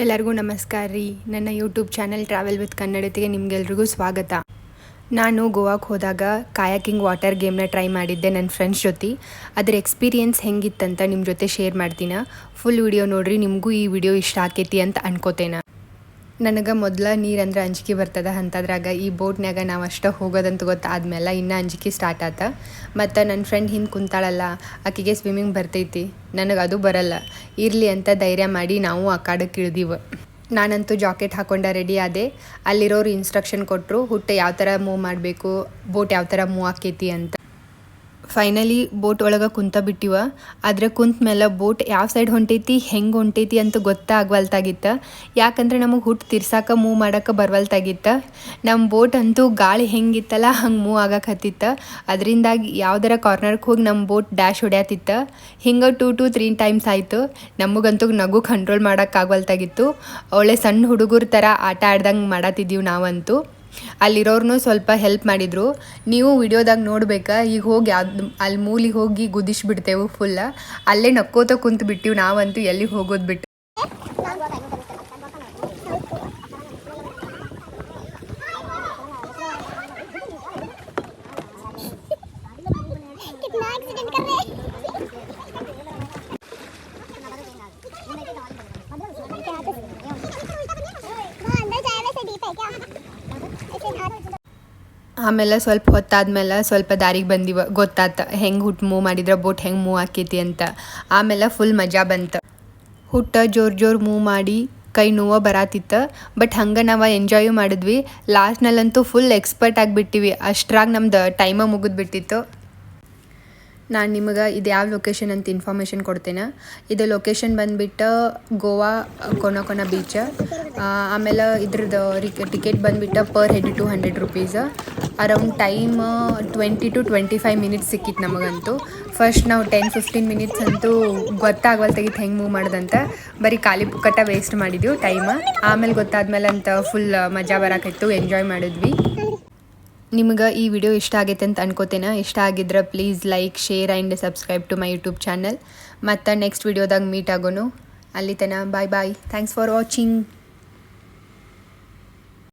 ಎಲ್ಲರಿಗೂ ನಮಸ್ಕಾರ ರೀ. ನನ್ನ ಯೂಟ್ಯೂಬ್ ಚಾನೆಲ್ ಟ್ರಾವೆಲ್ ವಿತ್ ಕನ್ನಡತಿಗೆ ನಿಮಗೆಲ್ರಿಗೂ ಸ್ವಾಗತ. ನಾನು ಗೋವಾಕ್ಕೆ ಹೋದಾಗ ಕಾಯಾಕಿಂಗ್ ವಾಟರ್ ಗೇಮ್ನ ಟ್ರೈ ಮಾಡಿದ್ದೆ ನನ್ನ ಫ್ರೆಂಡ್ಸ್ ಜೊತೆ. ಅದರ ಎಕ್ಸ್ಪೀರಿಯನ್ಸ್ ಹೆಂಗಿತ್ತಂತ ನಿಮ್ಮ ಜೊತೆ ಶೇರ್ ಮಾಡ್ತೀನಿ. ಫುಲ್ ವಿಡಿಯೋ ನೋಡ್ರಿ, ನಿಮಗೂ ಈ ವಿಡಿಯೋ ಇಷ್ಟ ಆಕೈತಿ ಅಂತ ಅನ್ಕೋತೇನೆ. ನನಗೆ ಮೊದಲ ನೀರಂದ್ರೆ ಅಂಜಿಕೆ ಬರ್ತದ ಅಂಥದ್ರಾಗ ಈ ಬೋಟ್ನ್ಯಾಗ ನಾವು ಅಷ್ಟ ಹೋಗೋದಂತ ಗೊತ್ತಾದ್ಮೇಲೆ ಇನ್ನೂ ಅಂಜಿಕೆ ಸ್ಟಾರ್ಟ್ ಆತ. ಮತ್ತು ನನ್ನ ಫ್ರೆಂಡ್ ಹಿಂದೆ ಕುಂತಾಳಲ್ಲ, ಆಕೆಗೆ ಸ್ವಿಮ್ಮಿಂಗ್ ಬರ್ತೈತಿ, ನನಗೆ ಅದು ಬರಲ್ಲ. ಇರಲಿ ಅಂತ ಧೈರ್ಯ ಮಾಡಿ ನಾವು ಆ ಕಾಡಕ್ಕೆ ಇಳ್ದೀವಿ. ನಾನಂತೂ ಜಾಕೆಟ್ ಹಾಕೊಂಡ ರೆಡಿ ಆದೆ. ಅಲ್ಲಿರೋರು ಇನ್ಸ್ಟ್ರಕ್ಷನ್ ಕೊಟ್ಟರು ಹುಟ್ಟ ಯಾವ ಥರ ಮೂವ್ ಮಾಡಬೇಕು ಬೋಟ್ ಯಾವ ಥರ ಮೂವ್ ಆಕೈತಿ ಅಂತ. ಫೈನಲಿ ಬೋಟ್ ಒಳಗೆ ಕುಂತ ಬಿಟ್ಟಿವ. ಆದ್ರೆ ಕುಂತ ಮೇಲೆ ಬೋಟ್ ಯಾವ ಸೈಡ್ ಹೊಂಟೈತಿ, ಹೆಂಗೆ ಹೊಂಟೈತಿ ಅಂತ ಗೊತ್ತಾಗ್ವಲ್ತಾಗಿತ್ತು. ಯಾಕಂದ್ರೆ ನಮಗೆ ಹುಟ್ಟು ತಿರ್ಸಾಕ ಮೂವ್ ಮಾಡಕ್ಕೆ ಬರವಲ್ತಾಗಿತ್ತು. ನಮ್ಮ ಬೋಟ್ ಅಂತೂ ಗಾಳಿ ಹೆಂಗಿತ್ತಲ್ಲ ಹಂಗೆ ಮೂವ್ ಆಗಕ್ಕೆ ಹತ್ತಿತ್ತು. ಅದರಿಂದಾಗಿ ಯಾವ್ದಾರ ಕಾರ್ನರ್ಗೆ ಹೋಗಿ ನಮ್ಮ ಬೋಟ್ ಡ್ಯಾಶ್ ಹೊಡ್ಯಾತಿತ್ತು. ಹಿಂಗೆ ಟೂ ಟು ತ್ರೀ ಟೈಮ್ಸ್ ಆಯಿತು. ನಮಗಂತೂ ನಗು ಕಂಟ್ರೋಲ್ ಮಾಡೋಕ್ಕಾಗವಲ್ತಾಗಿತ್ತು ಒಳ್ಳೆ ಸಣ್ಣ ಹುಡುಗರ ಥರ ಆಟ ಆಡ್ದಂಗೆ ಮಾಡತ್ತಿದ್ದೀವಿ ನಾವಂತೂ. ಅಲ್ಲಿರೋರ್ನು ಸ್ವಲ್ಪ ಹೆಲ್ಪ್ ಮಾಡಿದರು. ನೀವು ವಿಡಿಯೋದಾಗ ನೋಡ್ಬೇಕಾ, ಈಗ ಹೋಗಿ ಯಾವ್ದು ಅಲ್ಲಿ ಮೂಲಿಗೆ ಹೋಗಿ ಗುದಿಸ್ಬಿಡ್ತೇವೆ ಫುಲ್ಲ ಅಲ್ಲೇ ನಕ್ಕೋತ ಕುಂತು ಬಿಟ್ಟಿವಿ ನಾವಂತೂ ಎಲ್ಲಿ ಹೋಗೋದು ಬಿಟ್ಟು. ಆಮೇಲೆ ಸ್ವಲ್ಪ ಹೊತ್ತಾದ್ಮೇಲೆ ಸ್ವಲ್ಪ ದಾರಿಗೆ ಬಂದಿವ, ಗೊತ್ತಾತ ಹೆಂಗೆ ಹುಟ್ಟು ಮೂವ್ ಮಾಡಿದ್ರೆ ಬೋಟ್ ಹೆಂಗೆ ಮೂವ್ ಆಕೈತಿ ಅಂತ. ಆಮೇಲೆ ಫುಲ್ ಮಜಾ ಬಂತು. ಹುಟ್ಟ ಜೋರು ಜೋರು ಮೂವ್ ಮಾಡಿ ಕೈ ನೋವು ಬರಾತಿತ್ತು ಬಟ್ ಹಂಗೆ ನಾವು ಎಂಜಾಯು ಮಾಡಿದ್ವಿ. ಲಾಸ್ಟ್ನಲ್ಲಂತೂ ಫುಲ್ ಎಕ್ಸ್ಪರ್ಟ್ ಆಗಿಬಿಟ್ಟಿವಿ. ಅಷ್ಟ್ರಾಗ ನಮ್ದು ಟೈಮ ಮುಗಿದ್ಬಿಟ್ಟಿತ್ತು. ನಾನು ನಿಮಗೆ ಇದು ಯಾವ ಲೊಕೇಶನ್ ಅಂತ ಇನ್ಫಾರ್ಮೇಷನ್ ಕೊಡ್ತೇನೆ. ಇದು ಲೊಕೇಶನ್ ಬಂದುಬಿಟ್ಟು ಗೋವಾ, ಕೊನಕೊನ ಬೀಚ್ ಆಮೇಲೆ ಇದ್ರದ್ದು ಟಿಕೆಟ್ ಬಂದುಬಿಟ್ಟು per head two hundred rupees around time twenty to twenty five minutes ಸಿಕ್ಕಿತ್ತು ನಮಗಂತೂ. ಫಸ್ಟ್ ನಾವು ಟೆನ್ ಫಿಫ್ಟೀನ್ ಮಿನಿಟ್ಸ್ ಅಂತೂ ಗೊತ್ತಾಗವಲ್ತಾಗಿತ್ತು ಹೆಂಗೆ ಮೂವ್ ಮಾಡ್ದಂತ. ಬರೀ ಖಾಲಿ ಪುಕ್ಕಟ ವೇಸ್ಟ್ ಮಾಡಿದ್ವಿ ಟೈಮ್ ಆಮೇಲೆ ಗೊತ್ತಾದ್ಮೇಲೆ ಅಂತ ಫುಲ್ ಮಜಾ ಬರಾಕಿತ್ತು ಎಂಜಾಯ್ ಮಾಡಿದ್ವಿ. ನಿಮ್ಗೆ ಈ ವಿಡಿಯೋ ಇಷ್ಟ ಆಗೈತೆ ಅಂತ ಅನ್ಕೋತೇನೆ. ಇಷ್ಟ ಆಗಿದ್ರೆ please like share and subscribe to my YouTube channel ಮತ್ತು ನೆಕ್ಸ್ಟ್ ವಿಡಿಯೋದಾಗ ಮೀಟ್ ಆಗೋನು. ಅಲ್ಲಿ ತನ bye bye thanks for watching